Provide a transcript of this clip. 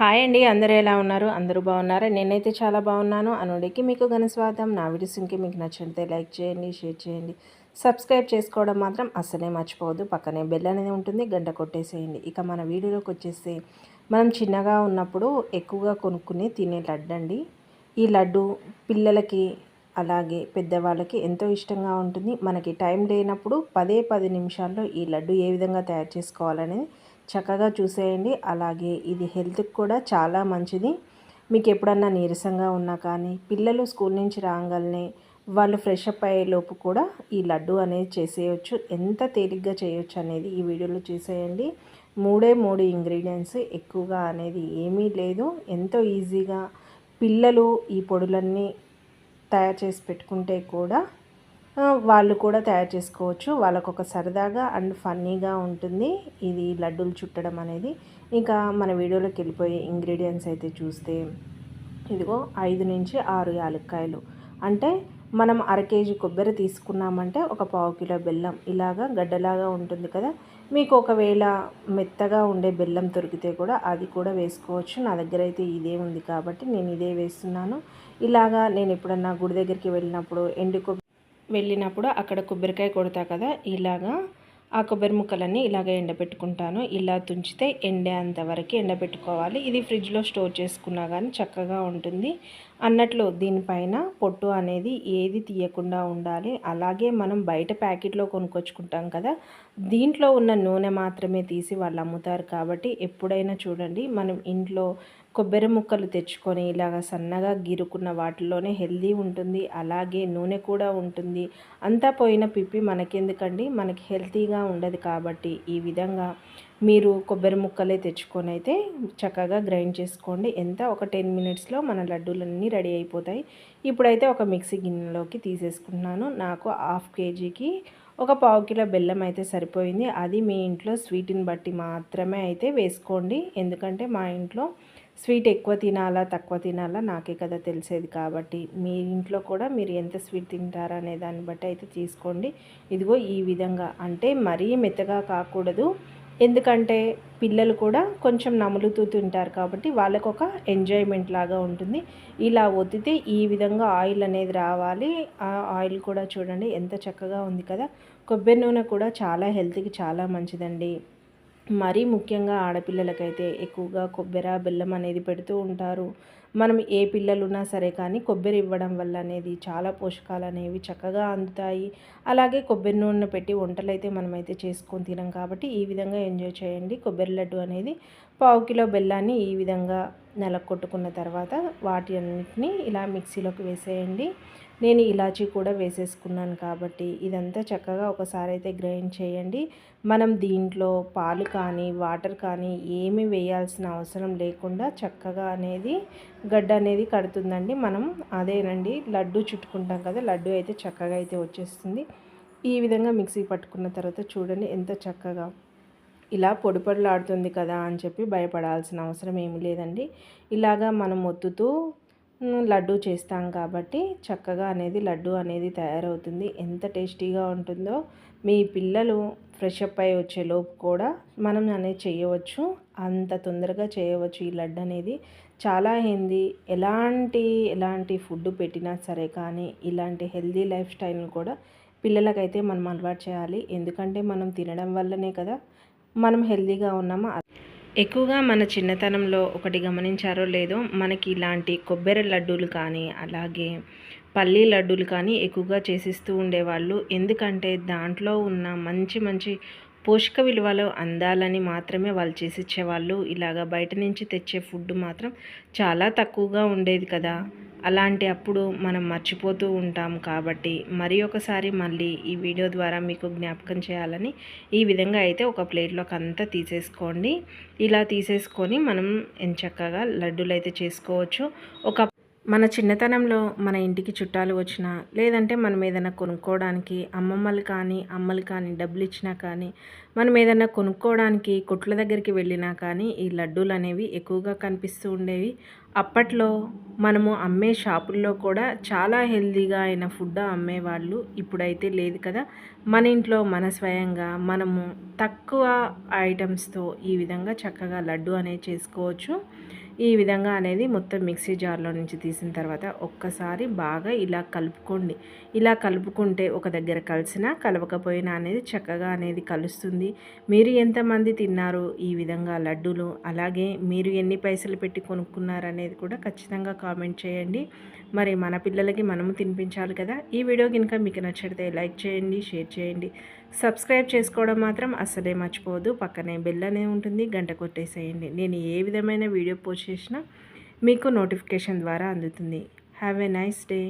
Hi అండి అందరూ ఎలా ఉన్నారు? అందరూ బాగున్నారా? నేనైతే చాలా బాగున్నాను. అనుడికి మీకు ఘనస్వాదం నా వీడియోస్కి మీకు నచ్చితే లైక్ చేయండి షేర్ చేయండి. సబ్స్క్రైబ్ చేసుకోవడం మాత్రం అస్సలే మర్చిపోవద్దు. పక్కనే బెల్ అనేది ఉంటుంది గంట కొట్టేసేయండి. ఇక మన వీడియోలోకి వచ్చేస్తే మనం చిన్నగా ఉన్నప్పుడు ఎక్కువగా కొనుక్కుని తినే లడ్డు అండి. ఈ లడ్డు పిల్లలకి అలాగే పెద్దవాళ్ళకి ఎంతో ఇష్టంగా ఉంటుంది. మనకి టైం లేనప్పుడు పదే పది నిమిషాల్లో ఈ లడ్డు ఏ విధంగా తయారు చేసుకోవాలనేది చక్కగా చూసేయండి. అలాగే ఇది హెల్త్కి కూడా చాలా మంచిది. మీకు ఎప్పుడన్నా నీరసంగా ఉన్నా కానీ పిల్లలు స్కూల్ నుంచి రాగానే వాళ్ళు ఫ్రెష్ అప్ అయ్యేలోపు కూడా ఈ లడ్డు అనేది చేసేయచ్చు. ఎంత తేలిగ్గా చేయొచ్చు అనేది ఈ వీడియోలో చూసేయండి. మూడే మూడు ఇంగ్రీడియంట్స్ ఎక్కువగా అనేది ఏమీ లేదు. ఎంతో ఈజీగా పిల్లలు ఈ పొడులన్నీ తయారు చేసి పెట్టుకుంటే కూడా వాళ్ళు కూడా తయారు చేసుకోవచ్చు. వాళ్ళకు ఒక సరదాగా అండ్ ఫన్నీగా ఉంటుంది. ఇది లడ్డూలు చుట్టడం అనేది. ఇంకా మన వీడియోలోకి వెళ్ళిపోయే ఇంగ్రీడియంట్స్ అయితే చూస్తే ఇదిగో ఐదు నుంచి ఆరు యాలక్కాయలు. అంటే మనం అర కేజీ కొబ్బరి తీసుకున్నామంటే ఒక పావు కిలో బెల్లం. ఇలాగా గడ్డలాగా ఉంటుంది కదా. మీకు ఒకవేళ మెత్తగా ఉండే బెల్లం దొరికితే కూడా అది కూడా వేసుకోవచ్చు. నా దగ్గర అయితే ఇదే ఉంది కాబట్టి నేను ఇదే వేస్తున్నాను. ఇలాగా నేను ఎప్పుడన్నా గుడి దగ్గరికి వెళ్ళినప్పుడు ఎండు కొబ్బరి వెళ్ళినప్పుడు అక్కడ కొబ్బరికాయ కొడతా కదా ఇలాగా ఆ కొబ్బరి ముక్కలన్నీ ఇలాగ ఎండబెట్టుకుంటాను. ఇలా తుంచితే ఎండేంత వరకు ఎండబెట్టుకోవాలి. ఇది ఫ్రిడ్జ్లో స్టోర్ చేసుకున్నా కానీ చక్కగా ఉంటుంది. అన్నట్లు దీనిపైన పొట్టు అనేది ఏది తీయకుండా ఉండాలి. అలాగే మనం బయట ప్యాకెట్లో కొనుక్కొచ్చుకుంటాం కదా దీంట్లో ఉన్న నూనె మాత్రమే తీసి వాళ్ళు అమ్ముతారు కాబట్టి ఎప్పుడైనా చూడండి మనం ఇంట్లో కొబ్బరి ముక్కలు తెచ్చుకొని ఇలాగ సన్నగా గీరుకున్న వాటిలోనే హెల్దీ ఉంటుంది అలాగే నూనె కూడా ఉంటుంది. అంతా పోయిన పిప్పి మనకెందుకండి? మనకి హెల్తీగా ఉండదు కాబట్టి ఈ విధంగా మీరు కొబ్బరి ముక్కలే తెచ్చుకొని అయితే చక్కగా గ్రైండ్ చేసుకోండి. ఎంత? ఒక టెన్ మినిట్స్లో మన లడ్డూలన్నీ రెడీ అయిపోతాయి. ఇప్పుడైతే ఒక మిక్సీ గిన్నెలోకి తీసేసుకుంటున్నాను. నాకు హాఫ్ కేజీకి ఒక పావు కిలో బెల్లం అయితే సరిపోయింది. అది మీ ఇంట్లో స్వీట్ని బట్టి మాత్రమే అయితే వేసుకోండి. ఎందుకంటే మా ఇంట్లో స్వీట్ ఎక్కువ తినాలా తక్కువ తినాలా నాకే కదా తెలిసేది కాబట్టి. మీ ఇంట్లో కూడా మీరు ఎంత స్వీట్ తింటారా అనే దాన్ని బట్టి అయితే తీసుకోండి. ఇదిగో ఈ విధంగా. అంటే మరీ మెత్తగా కాకూడదు. ఎందుకంటే పిల్లలు కూడా కొంచెం నములుతూ తింటారు కాబట్టి వాళ్ళకు ఒక ఎంజాయ్మెంట్ లాగా ఉంటుంది. ఇలా ఒత్తితే ఈ విధంగా ఆయిల్ అనేది రావాలి. ఆ ఆయిల్ కూడా చూడండి ఎంత చక్కగా ఉంది కదా. కొబ్బరి నూనె కూడా చాలా హెల్త్కి చాలా మంచిదండి. మరీ ముఖ్యంగా ఆడపిల్లలకైతే ఎక్కువగా కొబ్బరి బెల్లం అనేది పెడుతూ ఉంటారు. మనం ఏ పిల్లలున్నా సరే కానీ కొబ్బరి ఇవ్వడం వల్ల అనేది చాలా పోషకాలు అనేవి చక్కగా అందుతాయి. అలాగే కొబ్బరి నూనె పెట్టి వంటలు అయితే మనమైతే చేసుకొని తినాం కాబట్టి ఈ విధంగా ఎంజాయ్ చేయండి. కొబ్బరి లడ్డు అనేది పావు కిలో బెల్లాన్ని ఈ విధంగా నెలకొట్టుకున్న తర్వాత వాటి అన్నిటిని ఇలా మిక్సీలోకి వేసేయండి. నేను ఇలాచీ కూడా వేసేసుకున్నాను కాబట్టి ఇదంతా చక్కగా ఒకసారి అయితే గ్రైండ్ చేయండి. మనం దీంట్లో పాలు కానీ వాటర్ కానీ ఏమి వేయాల్సిన అవసరం లేకుండా చక్కగా అనేది గడ్డ అనేది కడుతుందండి. మనం అదేనండి లడ్డు చుట్టుకుంటాం కదా లడ్డు అయితే చక్కగా అయితే వచ్చేస్తుంది. ఈ విధంగా మిక్సీ పట్టుకున్న తర్వాత చూడండి ఎంత చక్కగా ఇలా పొడి పొడిలాడుతుంది కదా అని చెప్పి భయపడాల్సిన అవసరం ఏమీ లేదండి. ఇలాగా మనం ఒత్తుతూ లడ్డు చేస్తాం కాబట్టి చక్కగా అనేది లడ్డు అనేది తయారవుతుంది. ఎంత టేస్టీగా ఉంటుందో మీ పిల్లలు ఫ్రెష్ అప్ అయి వచ్చేలోపు కూడా మనం అనేది చేయవచ్చు. అంత తొందరగా చేయవచ్చు ఈ లడ్డు అనేది. చాలా హెల్దీ ఎలాంటి ఎలాంటి ఫుడ్ పెట్టినా సరే కానీ ఇలాంటి హెల్దీ లైఫ్ స్టైల్ని కూడా పిల్లలకైతే మనం అలవాటు చేయాలి. ఎందుకంటే మనం తినడం వల్లనే కదా మనం హెల్దీగా ఉన్నామా? ఎక్కువగా మన చిన్నతనంలో ఒకటి గమనించారో లేదో మనకి ఇలాంటి కొబ్బరి లడ్డూలు కానీ అలాగే పల్లీ లడ్డూలు కానీ ఎక్కువగా చేసిస్తూ ఉండేవాళ్ళు. ఎందుకంటే దాంట్లో ఉన్న మంచి మంచి పోషక విలువలు అందాలని మాత్రమే వాళ్ళు చేసిచ్చేవాళ్ళు. ఇలాగ బయట నుంచి తెచ్చే ఫుడ్ మాత్రం చాలా తక్కువగా ఉండేది కదా. అలాంటి అప్పుడు మనం మర్చిపోతూ ఉంటాం కాబట్టి మరి ఒకసారి మళ్ళీ ఈ వీడియో ద్వారా మీకు జ్ఞాపకం చేయాలని ఈ విధంగా అయితే ఒక ప్లేట్లోకి అంతా తీసేసుకోండి. ఇలా తీసేసుకొని మనం ఎంచక్కగా లడ్డూలు అయితే చేసుకోవచ్చు. ఒక మన చిన్నతనంలో మన ఇంటికి చుట్టాలు వచ్చినా లేదంటే మనం ఏదైనా కొనుక్కోవడానికి అమ్మమ్మలు కానీ అమ్మలు కానీ డబ్బులు ఇచ్చినా కానీ మనం ఏదైనా కొనుక్కోవడానికి కొట్ల దగ్గరికి వెళ్ళినా కానీ ఈ లడ్డూలు అనేవి ఎక్కువగా కనిపిస్తూ ఉండేవి. అప్పట్లో మనము అమ్మే షాపుల్లో కూడా చాలా హెల్తీగా అయిన ఫుడ్ అమ్మేవాళ్ళు ఇప్పుడైతే లేదు కదా. మన ఇంట్లో మన స్వయంగా మనము తక్కువ ఐటమ్స్తో ఈ విధంగా చక్కగా లడ్డు అనేది చేసుకోవచ్చు. ఈ విధంగా అనేది మొత్తం మిక్సీ జార్లో నుంచి తీసిన తర్వాత ఒక్కసారి బాగా ఇలా కలుపుకోండి. ఇలా కలుపుకుంటే ఒక దగ్గర కలిసినా కలవకపోయినా అనేది చక్కగా అనేది కలుస్తుంది. మీరు ఎంతమంది తిన్నారు ఈ విధంగా లడ్డూలు అలాగే మీరు ఎన్ని పైసలు పెట్టి కొనుక్కున్నారు అనేది కూడా ఖచ్చితంగా కామెంట్ చేయండి. మరి మన పిల్లలకి మనము తినిపించాలి కదా. ఈ వీడియో కనుక మీకు నచ్చితే లైక్ చేయండి షేర్ చేయండి. సబ్స్క్రైబ్ చేసుకోవడం మాత్రం అస్సలే మర్చిపోవద్దు. పక్కనే బెల్ అనే ఉంటుంది గంట కొట్టేసేయండి. నేను ఏ విధమైన వీడియో పోస్ట్ చేసినా మీకు నోటిఫికేషన్ ద్వారా అందుతుంది. Have a nice day